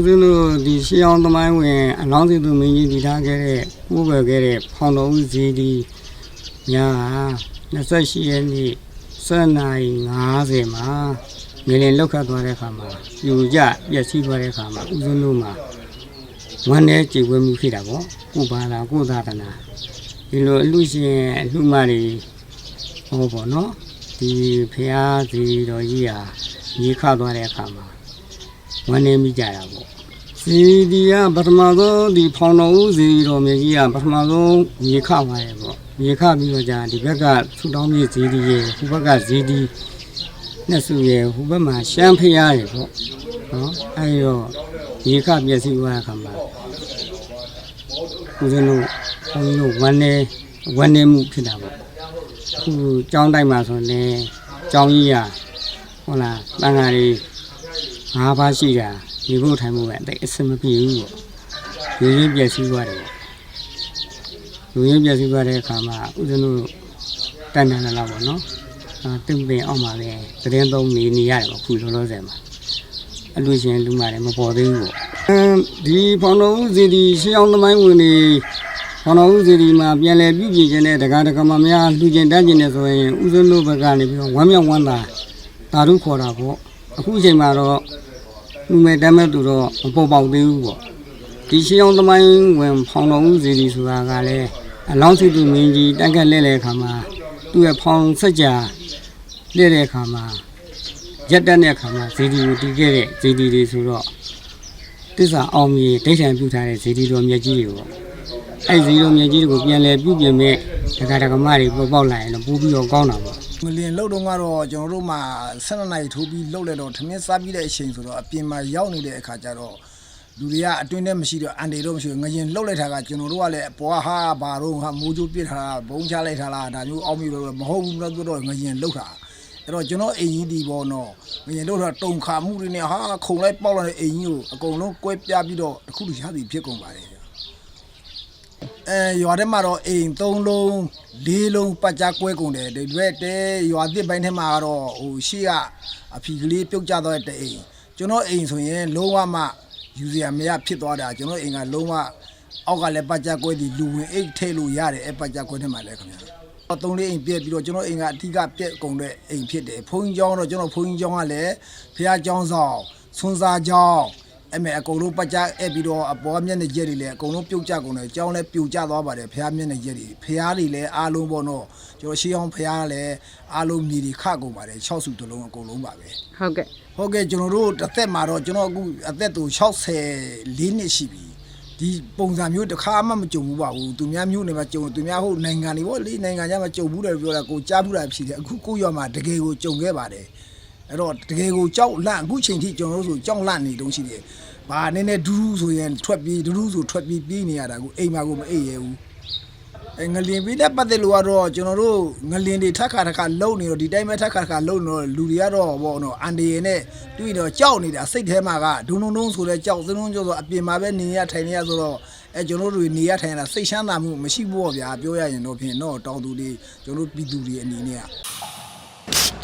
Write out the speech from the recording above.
ဦးဇင်းတို့ဒီရှေးအောင်သမိုင်းဝင်အလောင်းစီသူမင်းကြီးတည်ထားခဲ့တဲ့ကိုးကွယ်ခဲ့တဲ့ဖောင်တော်ဦးဇီဒီညာ28ရက်နေ့7နာရီ50မှာငလင်လောက်ခတ်သွားတဲ့အခါမှာပြူကြပျက်စီးသွားတဲ့အခါမှာဦးဇင်းတို့မှာဝမ်းနဲ့ကြေွေးမှုဖြစ်တာပေါ့ကိုဘာသာကိုသာသနာဒီလိုအလူရှင်အလူမတွေဟောပေါ့နော်ဒီဖရာစီတော်ကြီးဟာရေခသွားတဲ့အခါမှာ ဝန်းနေမိကြတာပေါ့စီဒီကပထမဆုံးဒီဖောင်တော်ဦးစီတော်မြေကြီးကပထမဆုံးရေခပါတယ်ပေါ့ရေခပြီးတော့じゃဒီဘက်ကထူတောင်းမြေဇီဒီရေဟိုဘက်ကဇီဒီနှစ်စုရေဟိုဘက်မှာရှမ်းဖျားရေပေါ့နော်အဲဒီတော့ရေခမျက်စိဝါခါမှာဦးဇင်းတို့ဘုန်းကြီးတို့ဝန်းနေဝန်းနေမှုဖြစ်တာပေါ့အခုကြောင်းတိုက်မှာဆိုရင်ကြောင်းကြီးရဟုတ်လားတန်ခါလေး ၅ပါးရှိတာဒီဖို့ထိုင်ဖို့ပဲအဲ့အစမပြေဘူးပေါ့ရင်းရင်းပြည့်စည်သွားတယ်ပေါ့လူရင်းပြည့်စည်သွားတဲ့အခါမှာဥစဉ်တို့တန်တန်လာလာပေါ့နော်အဲတင်ပင်အောင်ပါပဲသတင်းသုံးနေနေရတယ်ပေါ့ခုလောလောဆယ်မှာအလူရှင်လူမာတယ်မပေါ်သေးဘူးပေါ့အဲဒီဖောင်တော်ဦးဇီဒီရှေးအောင်သမိုင်းဝင်နေဖောင်တော်ဦးဇီဒီမှာပြန်လည်ပြုပြင်ခြင်းနဲ့တက္ကະတက္ကမများလှူကျင်တတ်ခြင်းနဲ့ဆိုရင်ဥစဉ်တို့ဘက်ကနေပြီးတော့ဝမ်းမြောက်ဝမ်းသာတာဓုခေါ်တာပေါ့အခုအချိန်မှာတော့ လူမဲ့တမ်းမဲ့သူတော့မပေါ်ပေါက်သေးဘူးပေါ့ဒီရှေးအောင်သမိုင်းဝင်ဖောင်တော်ဦးစီဒီဆိုတာကလည်းအလောင်းစီသူမင်းကြီးတိုက်ကက်လဲတဲ့အခါမှာသူ့ရဲ့ဖောင်ဆက်ကြာလဲတဲ့အခါမှာရက်တက်တဲ့အခါမှာဇီဒီကိုတီးခဲ့တဲ့ဇီဒီတွေဆိုတော့တစ္ဆာအောင်မြေဒိဋ္ဌံပြုထားတဲ့ဇီဒီတော်မြတ်ကြီးတွေပေါ့အဲ့ဇီဒီတော်မြတ်ကြီးတွေကိုပြန်လဲပြုပြင်မဲ့ဒကာဒကမတွေပေါ်ပေါက်လာရင်တော့ပိုးပြီးတော့ကောင်းတာပေါ့ ငလင်လှုပ်တော့ကတော့ကျွန်တော်တို့မှ12နိုင်ထိုးပြီးလှုပ်လိုက်တော့ထမင်းစားပြီးတဲ့အချိန်ဆိုတော့အပြင်မှာရောက်နေတဲ့အခါကျတော့လူတွေကအတွင်းထဲမရှိတော့အန်တေတော့မရှိဘူးငရင်လှုပ်လိုက်တာကကျွန်တော်တို့ကလည်းအပေါ်ကဟာဘာတော့ဟာမိုးချိုးပစ်ထားတာဘုံချလိုက်ထားလားဒါမျိုးအောက်မျိုးတော့မဟုတ်ဘူးတော့တော့ငရင်လှုပ်တာအဲ့တော့ကျွန်တော်အိမ်ကြီးဒီပေါ့နော်ငရင်လှုပ်တာတုံခါမှုတွေနဲ့ဟာခုံလိုက်ပေါက်လာတဲ့အိမ်ကြီးကိုအကုန်လုံးကွဲပြားပြီးတော့တစ်ခုတည်းရသည်ဖြစ်ကုန်ပါတယ် အဲရွာထဲမှာတော့အိမ်၃လုံး၄လုံးပတ်ကြားကွဲကုန်တယ်ဒီရွက်တဲရွာသစ်ပိုင်းထဲမှာကတော့ဟိုရှေ့ကအဖီကလေးပြုတ်ကျသွားတဲ့အိမ်ကျွန်တော်အိမ်ဆိုရင်လုံးဝမှယူစရာမရဖြစ်သွားတာကျွန်တော်အိမ်ကလုံးဝအောက်ကလည်းပတ်ကြားကွဲပြီးလူဝင်အိတ်ထဲလို့ရတယ်အဲပတ်ကြားကွဲထဲမှာလည်းခင်ဗျာတော့သုံးလေးအိမ်ပြက်ပြီးတော့ကျွန်တော်အိမ်ကအထီးကပြက်ကုန်တဲ့အိမ်ဖြစ်တယ်ဘုန်းကြီးကျောင်းတော့ကျွန်တော်ဘုန်းကြီးကျောင်းကလည်းဖះကျောင်းဆောင်ဆွန်စာကျောင်း အဲ့မဲ့အကုန်လုံးပတ်ကြအဲ့ပြီးတော့အပေါ်မျက်နှာရက်တွေလည်းအကုန်လုံးပြုတ်ကြကုန်တယ်အကြောင်းလည်းပြိုကျသွားပါတယ်ဖះမျက်နှာရက်တွေဖះတွေလည်းအားလုံးပေါ့နော်ကျွန်တော်ရှေးအောင်ဖះလည်းအားလုံးမြေတွေခကုန်ပါတယ်6စုတစ်လုံးအကုန်လုံးပါပဲဟုတ်ကဲ့ဟုတ်ကဲ့ကျွန်တော်တို့တစ်သက်မှာတော့ကျွန်တော်အခုအသက်သူ64နှစ်ရှိပြီဒီပုံစံမျိုးတစ်ခါမှမကြုံဘူးပါဘူးသူများမျိုးနေမှာကြုံသူများဟုတ်နိုင်ငံတွေပေါ့လေနိုင်ငံခြားမှာကြုံဘူးတယ်ပြောတာကိုကြားဘူးတာဖြစ်တယ်အခုကိုရွာမှာတကယ်ကိုကြုံခဲ့ပါတယ် အဲ့တော့တကယ်ကိုကြောက်လန့်အခုချိန်ထိကျွန်တော်တို့ဆိုကြောက်လန့်နေတုံးရှိတယ်။ဘာနည်းနည်းဒူးဒူးဆိုရင်ထွက်ပြီးဒူးဒူးဆိုထွက်ပြီးပြေးနေရတာကိုအိမ်မှာကိုမအိပ်ရဘူး။အဲငလင်ပြီးတဲ့ပတ်သက်လို့ကတော့ကျွန်တော်တို့ငလင်တွေထက်ခါထက်ခါလုံနေတော့ဒီတိုင်းပဲထက်ခါထက်ခါလုံနေတော့လူတွေကတော့ဘောနော်အန်ဒီရဲ့နဲ့တွေ့တော့ကြောက်နေတာစိတ်ထဲမှာကဒုံဒုံဒုံဆိုတဲ့ကြောက်စလုံးကြောက်ဆိုအပြင်မှာပဲနေရထိုင်နေရဆိုတော့အဲကျွန်တော်တို့နေရထိုင်ရတာစိတ်ချမ်းသာမှုမရှိဘူးပေါ့ဗျာပြောရရင်တော့ဖြင့်တော့တောင်သူတွေကျွန်တော်တို့ပြည်သူတွေအနေနဲ့က